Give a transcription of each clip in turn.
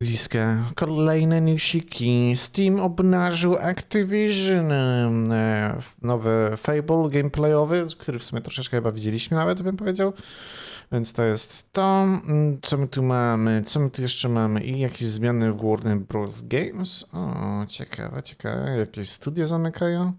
Bliskie. Kolejne newsiki. Steam obnażył Activision. e, Nowy Fable gameplayowy, który w sumie troszeczkę chyba widzieliśmy nawet, bym powiedział. Więc to jest to. Mm, Co my tu mamy? Co my tu jeszcze mamy? I jakieś zmiany w Warner Bros. Games. O, ciekawe, ciekawe. Jakieś studia zamykają?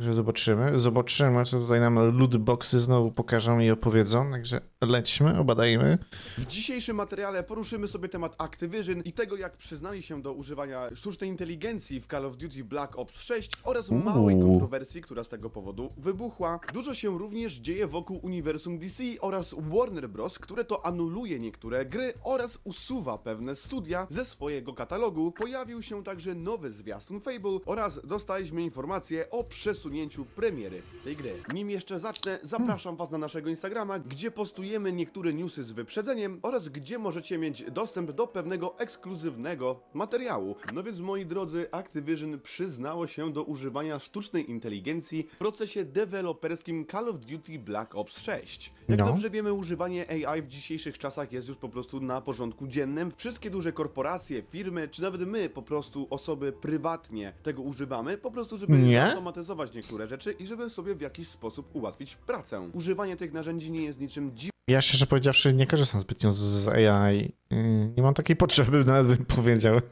Że zobaczymy. Zobaczymy, co tutaj nam lootboxy znowu pokażą i opowiedzą. Także lećmy, obadajmy. W dzisiejszym materiale poruszymy sobie temat Activision i tego, jak przyznali się do używania sztucznej inteligencji w Call of Duty Black Ops 6 oraz małej Uuu. kontrowersji, która z tego powodu wybuchła. Dużo się również dzieje wokół uniwersum DC oraz Warner Bros., które to anuluje niektóre gry oraz usuwa pewne studia ze swojego katalogu. Pojawił się także nowy zwiastun Fable oraz dostaliśmy informację o przesunięciu premiery tej gry. Nim jeszcze zacznę, zapraszam was na naszego Instagrama, gdzie postujemy niektóre newsy z wyprzedzeniem oraz gdzie możecie mieć dostęp do pewnego ekskluzywnego materiału. No więc moi drodzy, Activision przyznało się do używania sztucznej inteligencji w procesie deweloperskim Call of Duty Black Ops 6. Jak No. dobrze wiemy, używanie AI w dzisiejszych czasach jest już po prostu na porządku dziennym. Wszystkie duże korporacje, firmy, czy nawet my, po prostu osoby prywatnie tego używamy, po prostu żeby Nie? zautomatyzować niektóre rzeczy i żeby sobie w jakiś sposób ułatwić pracę. Używanie tych narzędzi nie jest niczym dziwnym. Ja szczerze powiedziawszy nie korzystam zbytnio z- AI. Yy, Nie mam takiej potrzeby, nawet bym powiedział.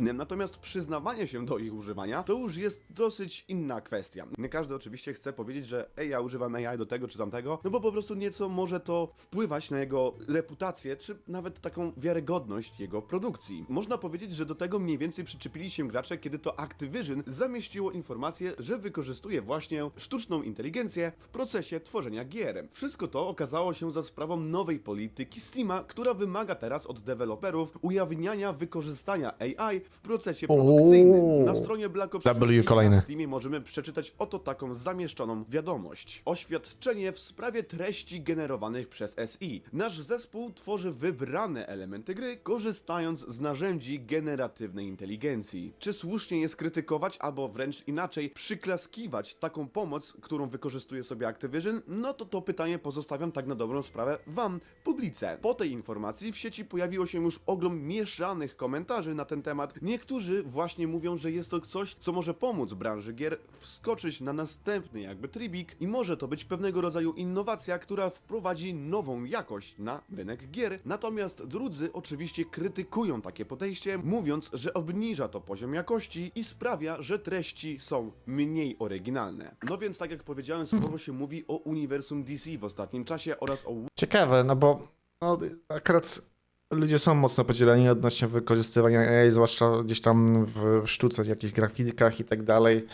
Natomiast przyznawanie się do ich używania to już jest dosyć inna kwestia. Nie każdy oczywiście chce powiedzieć, że ej, ja używam AI do tego czy tamtego, no bo po prostu nieco może to wpływać na jego reputację, czy nawet taką wiarygodność jego produkcji. Można powiedzieć, że do tego mniej więcej przyczepili się gracze, kiedy to Activision zamieściło informację, że wykorzystuje właśnie sztuczną inteligencję w procesie tworzenia gier. Wszystko to okazało się za sprawą nowej polityki Steama, która wymaga teraz od deweloperów ujawniania wykorzystania AI w procesie produkcyjnym. Na stronie Black Ops W 6 kolejne. na Steamie możemy przeczytać oto taką zamieszczoną wiadomość. Oświadczenie w sprawie treści generowanych przez SI. Nasz zespół tworzy wybrane elementy gry, korzystając z narzędzi generatywnej inteligencji. Czy słusznie jest krytykować, albo wręcz inaczej, przyklaskiwać taką pomoc, którą wykorzystuje sobie Activision? No to to pytanie pozostawiam tak na dobrą sprawę wam, publice. Po tej informacji w sieci pojawiło się już ogrom mieszanych komentarzy na ten temat. Niektórzy właśnie mówią, że jest to coś, co może pomóc branży gier wskoczyć na następny jakby trybik i może to być pewnego rodzaju innowacja, która wprowadzi nową jakość na rynek gier. Natomiast drudzy oczywiście krytykują takie podejście, mówiąc, że obniża to poziom jakości i sprawia, że treści są mniej oryginalne. No więc tak jak powiedziałem, sporo się mówi o uniwersum DC w ostatnim czasie oraz o Ciekawe, no bo no, akurat ludzie są mocno podzieleni odnośnie wykorzystywania AI, zwłaszcza gdzieś tam w sztuce, w jakichś grafikach i tak dalej.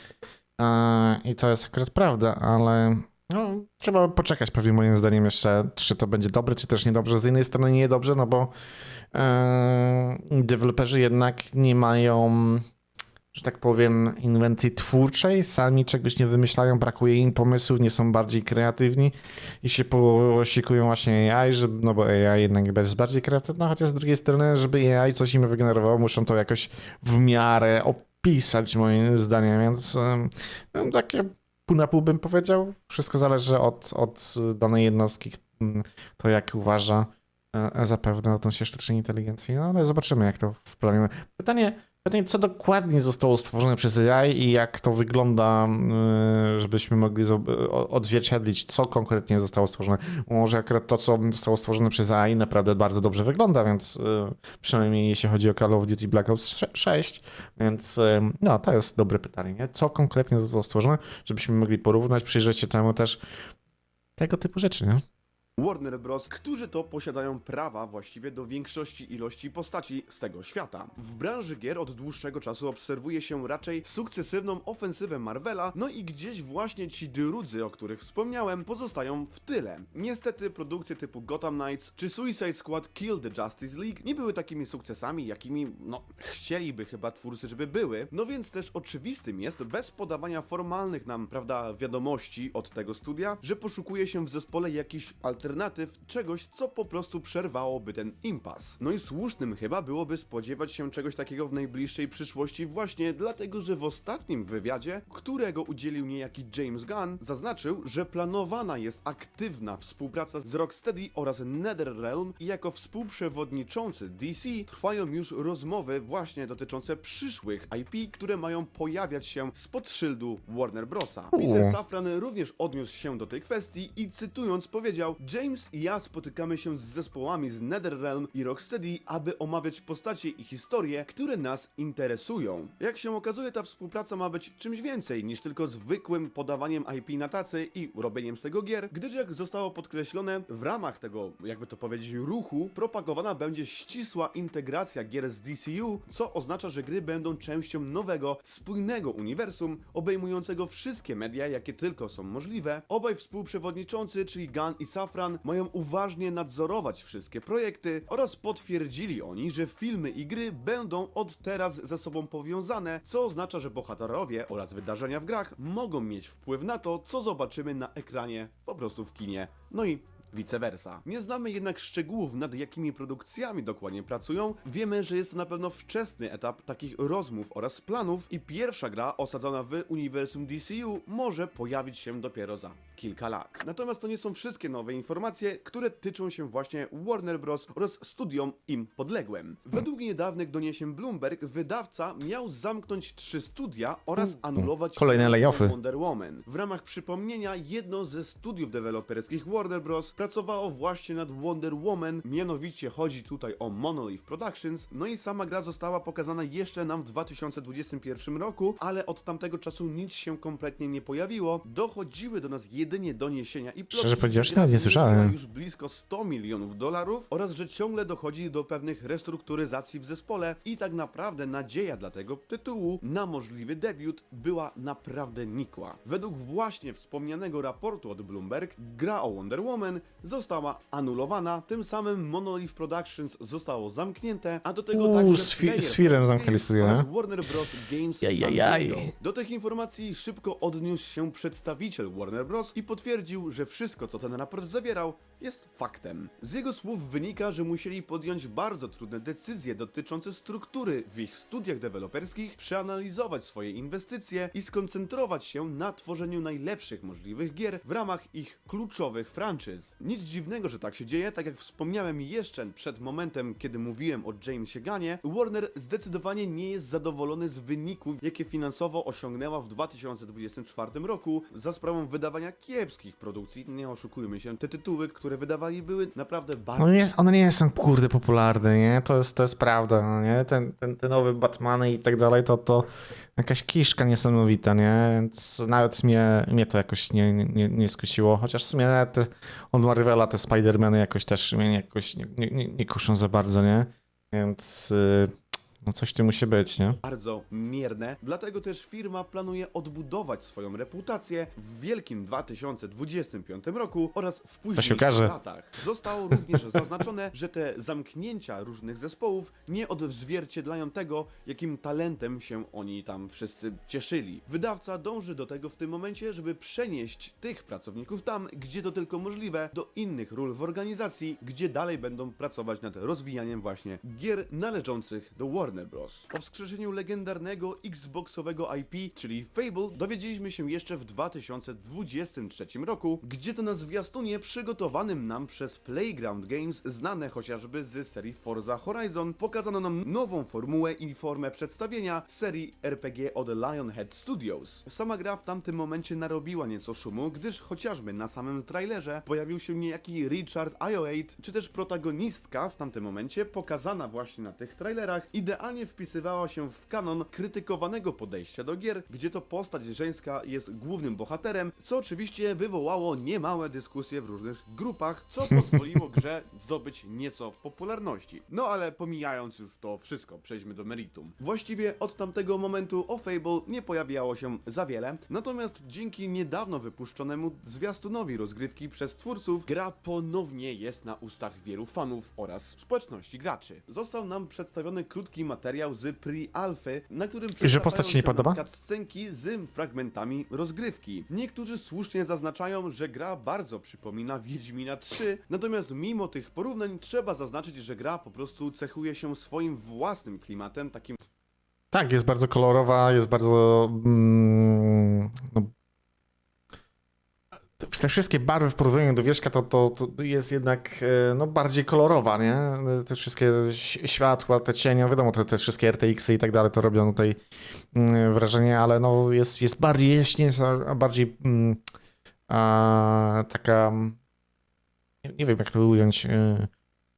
E, I to jest akurat prawda, ale no, trzeba poczekać pewnie moim zdaniem jeszcze, czy to będzie dobre, czy też niedobrze. Z jednej strony niedobrze, no bo e, deweloperzy jednak nie mają że tak powiem, inwencji twórczej, sami czegoś nie wymyślają, brakuje im pomysłów, nie są bardziej kreatywni i się posikują właśnie AI, żeby, no bo AI jednak jest bardziej kreatywna, chociaż z drugiej strony, żeby AI coś im wygenerowało, muszą to jakoś w miarę opisać moim zdaniem, więc no, takie pół na pół bym powiedział. Wszystko zależy od, od danej jednostki, to jak uważa e, zapewne odnośnie sztucznej inteligencji, no ale zobaczymy jak to wprawimy. Pytanie, Pytanie, co dokładnie zostało stworzone przez AI i jak to wygląda, yy, żebyśmy mogli odzwierciedlić, co konkretnie zostało stworzone. Może akurat to, co zostało stworzone przez AI naprawdę bardzo dobrze wygląda, więc yy, przynajmniej jeśli chodzi o Call of Duty Black Ops 6, więc yy, no, to jest dobre pytanie, nie? Co konkretnie zostało stworzone, żebyśmy mogli porównać, przyjrzeć się temu też tego typu rzeczy, nie? Warner Bros., którzy to posiadają prawa właściwie do większości ilości postaci z tego świata. W branży gier od dłuższego czasu obserwuje się raczej sukcesywną ofensywę Marvela, no i gdzieś właśnie ci drudzy, o których wspomniałem, pozostają w tyle. Niestety produkcje typu Gotham Knights czy Suicide Squad Kill the Justice League nie były takimi sukcesami, jakimi, no, chcieliby chyba twórcy, żeby były, no więc też oczywistym jest, bez podawania formalnych nam, prawda, wiadomości od tego studia, że poszukuje się w zespole jakichś alternatyw, czegoś, co po prostu przerwałoby ten impas. No i słusznym chyba byłoby spodziewać się czegoś takiego w najbliższej przyszłości właśnie dlatego, że w ostatnim wywiadzie, którego udzielił niejaki James Gunn, zaznaczył, że planowana jest aktywna współpraca z Rocksteady oraz NetherRealm i jako współprzewodniczący DC trwają już rozmowy właśnie dotyczące przyszłych IP, które mają pojawiać się spod szyldu Warner Brosa. Peter. Safran również odniósł się do tej kwestii i cytując powiedział James i ja spotykamy się z zespołami z NetherRealm i Rocksteady, aby omawiać postacie i historie, które nas interesują. Jak się okazuje, ta współpraca ma być czymś więcej niż tylko zwykłym podawaniem IP na tacy i robieniem z tego gier, gdyż jak zostało podkreślone, w ramach tego, jakby to powiedzieć, ruchu propagowana będzie ścisła integracja gier z DCU, co oznacza, że gry będą częścią nowego, spójnego uniwersum, obejmującego wszystkie media, jakie tylko są możliwe. Obaj współprzewodniczący, czyli Gunn i Safran, mają uważnie nadzorować wszystkie projekty oraz potwierdzili oni, że filmy i gry będą od teraz ze sobą powiązane, co oznacza, że bohaterowie oraz wydarzenia w grach mogą mieć wpływ na to, co zobaczymy na ekranie, po prostu w kinie. No i vice versa. Nie znamy jednak szczegółów, nad jakimi produkcjami dokładnie pracują. Wiemy, że jest to na pewno wczesny etap takich rozmów oraz planów i pierwsza gra osadzona w uniwersum DCU może pojawić się dopiero za kilka lat. Natomiast to nie są wszystkie nowe informacje, które tyczą się właśnie Warner Bros. oraz studiom im podległym. Według niedawnych doniesień Bloomberg, wydawca miał zamknąć trzy studia oraz anulować Kolejne layoffy. Wonder Woman. W ramach przypomnienia, jedno ze studiów deweloperskich Warner Bros. Pracowało właśnie nad Wonder Woman, mianowicie chodzi tutaj o Monolith Productions, no i sama gra została pokazana jeszcze nam w 2021 roku, ale od tamtego czasu nic się kompletnie nie pojawiło, dochodziły do nas jedynie doniesienia i plotki, Szczerze powiedziawszy, nawet nie słyszałem. już blisko 100 milionów dolarów oraz że ciągle dochodzi do pewnych restrukturyzacji w zespole i tak naprawdę nadzieja dla tego tytułu na możliwy debiut była naprawdę nikła. Według właśnie wspomnianego raportu od Bloomberg, gra o Wonder Woman została anulowana, tym samym Monolith Productions zostało zamknięte, a do tego Uuu, także z fi- z firem zamknęli studio, oraz nie? Warner Bros. Games Jajajaj. San Diego. Do tych informacji szybko odniósł się przedstawiciel Warner Bros. i potwierdził, że wszystko, co ten raport zawierał, jest faktem. Z jego słów wynika, że musieli podjąć bardzo trudne decyzje dotyczące struktury w ich studiach deweloperskich, przeanalizować swoje inwestycje i skoncentrować się na tworzeniu najlepszych możliwych gier w ramach ich kluczowych franczyz. Nic dziwnego, że tak się dzieje, tak jak wspomniałem jeszcze przed momentem, kiedy mówiłem o Jamesie Gunnie, Warner zdecydowanie nie jest zadowolony z wyników, jakie finansowo osiągnęła w 2024 roku za sprawą wydawania kiepskich produkcji. Nie oszukujmy się, te tytuły, które wydawali były naprawdę bardzo No nie, one nie są kurde popularne, nie? To jest, to jest prawda, no nie? Ten, ten, te nowe Batmany i tak dalej, to, to jakaś kiszka niesamowita, nie? Więc nawet mnie, mnie to jakoś nie, nie, nie skusiło, chociaż w sumie nawet te, od Marvela te Spider-Many jakoś też mnie jakoś nie, nie, nie, nie kuszą za bardzo, nie? Więc y, no coś tu musi być, nie? bardzo mierne, dlatego też firma planuje odbudować swoją reputację w wielkim 2025 roku oraz w późniejszych okaże. latach. Zostało również zaznaczone, że te zamknięcia różnych zespołów nie odzwierciedlają tego, jakim talentem się oni tam wszyscy cieszyli. Wydawca dąży do tego w tym momencie, żeby przenieść tych pracowników tam, gdzie to tylko możliwe, do innych ról w organizacji, gdzie dalej będą pracować nad rozwijaniem właśnie gier należących do Warner Bros. O wskrzeszeniu legendarnego Xboxowego IP, czyli Fable, dowiedzieliśmy się jeszcze w 2023 roku, gdzie to na zwiastunie przygotowanym nam przez Playground Games, znane chociażby z serii Forza Horizon, pokazano nam nową formułę i formę przedstawienia serii RPG od Lionhead Studios. Sama gra w tamtym momencie narobiła nieco szumu, gdyż chociażby na samym trailerze pojawił się niejaki Richard Io8, czy też protagonistka w tamtym momencie, pokazana właśnie na tych trailerach, idealnie wpisywała się w kanon krytykowanego podejścia do gier, gdzie to postać żeńska jest głównym bohaterem, co oczywiście wywołało niemałe dyskusje w różnych grupach, co pozwoliło grze zdobyć nieco popularności. No ale pomijając już to wszystko, przejdźmy do meritum. Właściwie od tamtego momentu o Fable nie pojawiało się za wiele, natomiast dzięki niedawno wypuszczonemu zwiastunowi rozgrywki przez twórców, gra ponownie jest na ustach wielu fanów oraz społeczności graczy. Został nam przedstawiony krótki materiał z pre-alfy, na którym że postać ci nie się podoba? na przykład scenki z fragmentami rozgrywki. Niektórzy słusznie zaznaczają, że gra bardzo przypomina Wiedźmina 3, natomiast mimo tych porównań trzeba zaznaczyć, że gra po prostu cechuje się swoim własnym klimatem, takim Tak, jest bardzo kolorowa, jest bardzo. Mm, no, te- wszystkie barwy w porównaniu do wierzcha to, to, to jest jednak e, no, bardziej kolorowa, nie? Te wszystkie światła, te cienie, wiadomo, te, te wszystkie RTX-y y i tak dalej to robią tutaj mm, wrażenie, ale no, jest, jest bardziej jaśnie, jest a- a bardziej mm, a, taka. Nie, nie wiem, jak to ująć. e,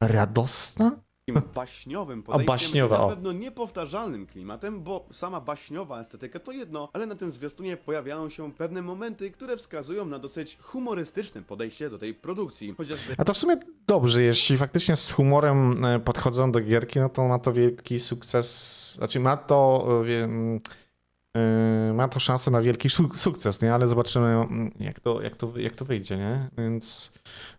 radosna? Takim baśniowym podejściem baśniowa, i na pewno niepowtarzalnym klimatem, bo sama baśniowa estetyka to jedno, ale na tym zwiastunie pojawiają się pewne momenty, które wskazują na dosyć humorystyczne podejście do tej produkcji. Chociażby A to w sumie dobrze, jeśli faktycznie z humorem e, podchodzą do gierki, no to ma to wielki sukces, znaczy ma to, e, wie- mm, ma to szansę na wielki su- sukces, nie? Ale zobaczymy mm, jak to, jak to, jak to wyjdzie, nie? Więc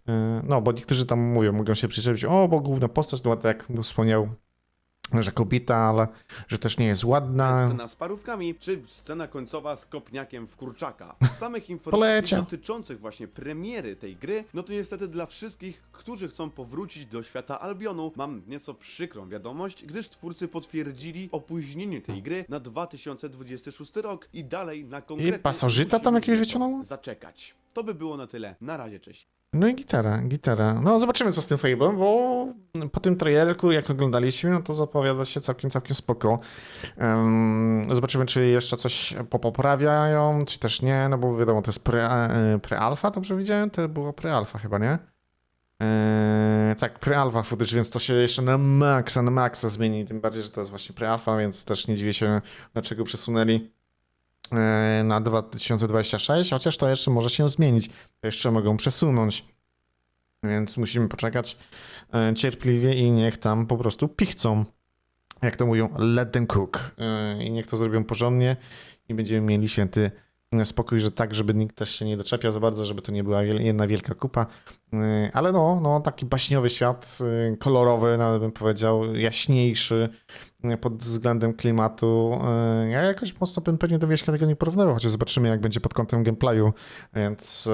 e, no, bo niektórzy tam mówią, mogą się przyczepić, o, bo główna postać, no tak jak wspomniał, że kobieta, ale że też nie jest ładna. scena z parówkami, czy scena końcowa z kopniakiem w kurczaka. Samych informacji Poleciał. dotyczących właśnie premiery tej gry, no to niestety dla wszystkich, którzy chcą powrócić do świata Albionu, mam nieco przykrą wiadomość, gdyż twórcy potwierdzili opóźnienie tej gry na 2026 rok i dalej na konkretny pasożyta tam nieco wyciągnął? Zaczekać. To by było na tyle. Na razie, cześć. No i gitara, gitara. No zobaczymy co z tym Fable, bo po tym trailerku jak oglądaliśmy, no to zapowiada się całkiem, całkiem spoko. Em, zobaczymy czy jeszcze coś popoprawiają, czy też nie, no bo wiadomo to jest pre, e, pre-alpha, dobrze widziałem? To było pre-alpha chyba, nie? Eee, tak, pre-alpha footage, więc to się jeszcze na maksa, na maksa zmieni, tym bardziej, że to jest właśnie pre-alpha, więc też nie dziwię się dlaczego przesunęli na 2026, chociaż to jeszcze może się zmienić. To jeszcze mogą przesunąć. Więc musimy poczekać e, cierpliwie i niech tam po prostu pichcą. Jak to mówią, let them cook. E, I niech to zrobią porządnie i będziemy mieli święty e, spokój, że tak, żeby nikt też się nie doczepiał za bardzo, żeby to nie była jedna wielka kupa. E, Ale no, no taki baśniowy świat, e, kolorowy, nawet bym powiedział, jaśniejszy e, pod względem klimatu. Ja jakoś mocno bym pewnie do wieśka tego nie porównywał, chociaż zobaczymy jak będzie pod kątem gameplayu, więc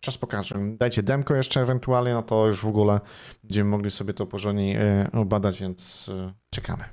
czas pokaże. Dajcie demko jeszcze ewentualnie, no to już w ogóle będziemy mogli sobie to porządnie obadać, więc czekamy.